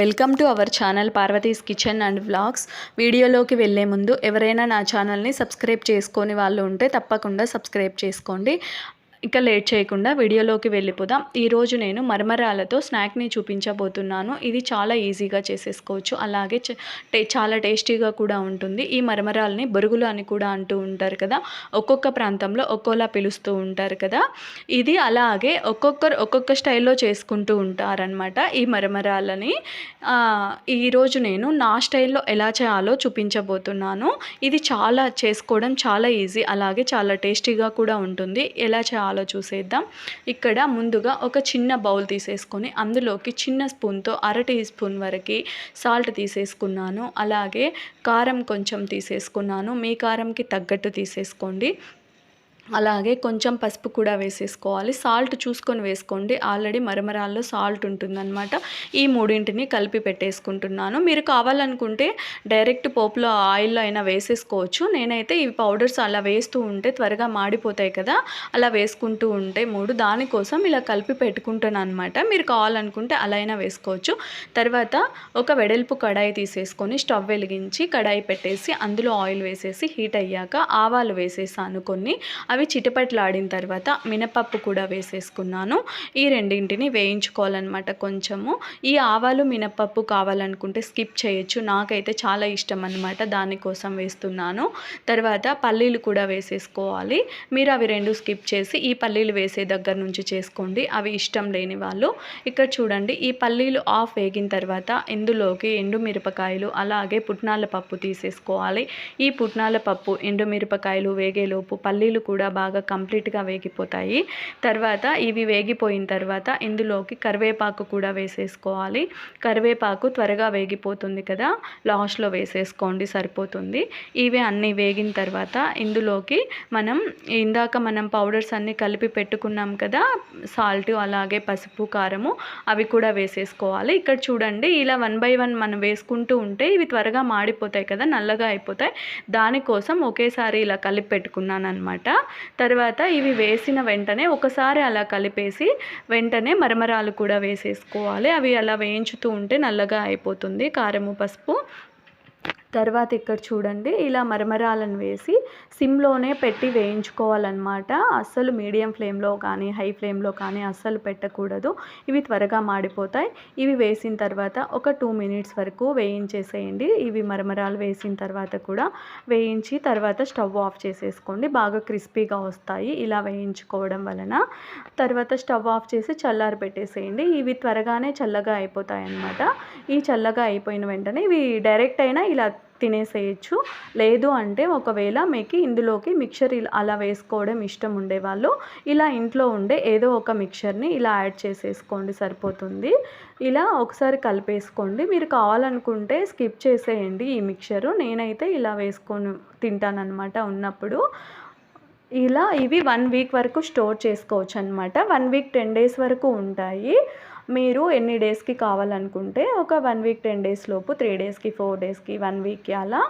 Welcome to our channel Parvati's kitchen and vlogs. వీడియోలోకి వెళ్ళే ముందు ఎవరైనా నా ఛానల్ని సబ్స్క్రైబ్ చేసుకొని వాళ్ళు ఉంటే తప్పకుండా సబ్స్క్రైబ్ చేసుకోండి. ఇక లేట్ చేయకుండా వీడియోలోకి వెళ్ళిపోదాం. ఈరోజు నేను మరమరాలతో స్నాక్ని చూపించబోతున్నాను. ఇది చాలా ఈజీగా చేసేసుకోవచ్చు. అలాగే చ- టే- చాలా టేస్టీగా కూడా ఉంటుంది. ఈ మరమరాలని బొరుగులు అని కూడా అంటూ ఉంటారు కదా. ఒక్కొక్క ప్రాంతంలో ఒక్కోలా పిలుస్తూ ఉంటారు కదా. ఇది అలాగే ఒక్కొక్కరు ఒక్కొక్క స్టైల్లో చేసుకుంటూ ఉంటారనమాట ఈ మరమరాలని. ఈరోజు నేను నా స్టైల్లో ఎలా చేయాలో చూపించబోతున్నాను. ఇది చాలా చేసుకోవడం చాలా ఈజీ అలాగే చాలా టేస్టీగా కూడా ఉంటుంది. ఎలా చేయాలో చూసేద్దాం. ఇక్కడ ముందుగా ఒక చిన్న బౌల్ తీసేసుకొని అందులోకి చిన్న స్పూన్తో అర టీ స్పూన్ వరకు సాల్ట్ తీసేసుకున్నాను. అలాగే కారం కొంచెం తీసేసుకున్నాను. మీ కారంకి తగ్గట్టు తీసేసుకోండి. అలాగే కొంచెం పసుపు కూడా వేసేసుకోవాలి. సాల్ట్ చూసుకొని వేసుకోండి. ఆల్రెడీ మరమరాల్లో సాల్ట్ ఉంటుందన్నమాట. ఈ మూడింటిని కలిపి పెట్టేసుకుంటున్నాను. మీరు కావాలనుకుంటే డైరెక్ట్ పోపులో ఆయిల్లో అయినా వేసేసుకోవచ్చు. నేనైతే ఈ పౌడర్స్ అలా వేస్తూ ఉంటే త్వరగా మాడిపోతాయి కదా అలా వేసుకుంటూ ఉంటే మూడు. దానికోసం ఇలా కలిపి పెట్టుకుంటాను అనమాట మీరు కావాలనుకుంటే అలా అయినా వేసుకోవచ్చు. తర్వాత ఒక వెడల్పు కడాయి తీసేసుకొని స్టవ్ వెలిగించి కడాయి పెట్టేసి అందులో ఆయిల్ వేసేసి హీట్ అయ్యాక ఆవాలు వేసేసాను కొన్ని. అవి చిటపట్లాడిన తర్వాత మినపప్పు కూడా వేసేసుకున్నాను. ఈ రెండింటిని వేయించుకోవాలన్నమాట కొంచెము. ఈ ఆవాలు మినపప్పు కావాలనుకుంటే స్కిప్ చేయొచ్చు. నాకైతే చాలా ఇష్టం అనమాట దానికోసం వేస్తున్నాను. తర్వాత పల్లీలు కూడా వేసేసుకోవాలి. మీరు అవి రెండు స్కిప్ చేసి ఈ పల్లీలు వేసే దగ్గర నుంచి చేసుకోండి. అవి ఇష్టం లేని వాళ్ళు. ఇక్కడ చూడండి ఈ పల్లీలు ఆఫ్ వేగిన తర్వాత ఇందులోకి ఎండు మిరపకాయలు అలాగే పుట్నాల పప్పు తీసేసుకోవాలి. ఈ పుట్నాల పప్పు ఎండు మిరపకాయలు వేగేలోపు పల్లీలు కూడా బాగా కంప్లీట్గా వేగిపోతాయి. తర్వాత ఇవి వేగిపోయిన తర్వాత ఇందులోకి కరివేపాకు కూడా వేసేసుకోవాలి. కరివేపాకు త్వరగా వేగిపోతుంది కదా లాస్ట్లో వేసేసుకోండి సరిపోతుంది. ఇవి అన్నీ వేగిన తర్వాత ఇందులోకి మనం ఇందాక మనం పౌడర్స్ అన్నీ కలిపి పెట్టుకున్నాం కదా సాల్ట్ అలాగే పసుపు కారము అవి కూడా వేసేసుకోవాలి. ఇక్కడ చూడండి ఇలా వన్ బై వన్ మనం వేసుకుంటూ ఉంటే ఇవి త్వరగా మాడిపోతాయి కదా నల్లగా అయిపోతాయి. దానికోసం ఒకేసారి ఇలా కలిపి పెట్టుకున్నాను అనమాట తర్వాత ఇవి వేసిన వెంటనే ఒకసారి అలా కలిపేసి వెంటనే మరమరాలు కూడా వేసేసుకోవాలి. అవి అలా వేయించుతూ ఉంటే నల్లగా అయిపోతుంది. కారము పసుపు తర్వాత ఇక్కడ చూడండి ఇలా మరమరాలను వేసి సిమ్లోనే పెట్టి వేయించుకోవాలన్నమాట. అస్సలు మీడియం ఫ్లేమ్లో కానీ హై ఫ్లేమ్లో కానీ అస్సలు పెట్టకూడదు. ఇవి త్వరగా మాడిపోతాయి. ఇవి వేసిన తర్వాత ఒక టూ మినిట్స్ వరకు వేయించేసేయండి. ఇవి మరమరాలు వేసిన తర్వాత కూడా వేయించి తర్వాత స్టవ్ ఆఫ్ చేసేసుకోండి. బాగా క్రిస్పీగా వస్తాయి ఇలా వేయించుకోవడం వలన. తర్వాత స్టవ్ ఆఫ్ చేసి చల్లారి పెట్టేసేయండి. ఇవి త్వరగానే చల్లగా అయిపోతాయి అన్నమాట ఈ చల్లగా అయిపోయిన వెంటనే ఇవి డైరెక్ట్ అయినా ఇలా తినేసేయచ్చు. లేదు అంటే ఒకవేళ మీకు ఇందులోకి మిక్చర్ ఇలా అలా వేసుకోవడం ఇష్టం ఉండేవాళ్ళు ఇలా ఇంట్లో ఉండే ఏదో ఒక మిక్చర్ని ఇలా యాడ్ చేసేసుకోండి సరిపోతుంది. ఇలా ఒకసారి కలిపేసుకోండి. మీరు కావాలనుకుంటే స్కిప్ చేసేయండి ఈ మిక్చరు. నేనైతే ఇలా వేసుకొని తింటానన్నమాట ఉన్నప్పుడు. ఇలా ఇవి వన్ వీక్ వరకు స్టోర్ చేసుకోవచ్చు అనమాట వన్ వీక్ టెన్ డేస్ వరకు ఉంటాయి. మీరు ఎన్ని డేస్కి కావాలనుకుంటే ఒక వన్ వీక్ టెన్ డేస్ లోపు త్రీ డేస్కి ఫోర్ డేస్కి వన్ వీక్కి అలా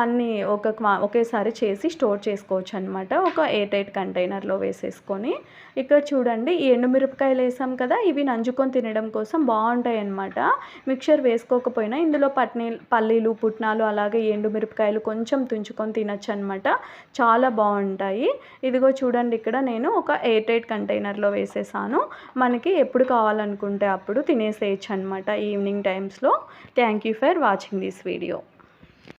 అన్నీ ఒక క్వా- ఒకేసారి చేసి స్టోర్ చేసుకోవచ్చు అనమాట ఒక ఎయిట్ ఎయిట్ కంటైనర్లో వేసేసుకొని. ఇక్కడ చూడండి ఈ ఎండుమిరపకాయలు వేసాం కదా ఇవి నంజుకొని తినడం కోసం బాగుంటాయి అన్నమాట మిక్చర్ వేసుకోకపోయినా ఇందులో పట్నీ పల్లీలు పుట్నాలు అలాగే ఎండుమిరపకాయలు కొంచెం తుంచుకొని తినచ్చు అనమాట చాలా బాగుంటాయి. ఇదిగో చూడండి ఇక్కడ నేను ఒక ఎయిట్ ఎయిట్ కంటైనర్లో వేసేసాను. మనకి ఎప్పుడు కావాలనుకుంటే అప్పుడు తినేసేయచ్చు అనమాట ఈవినింగ్ టైమ్స్లో. Thank you for watching this video.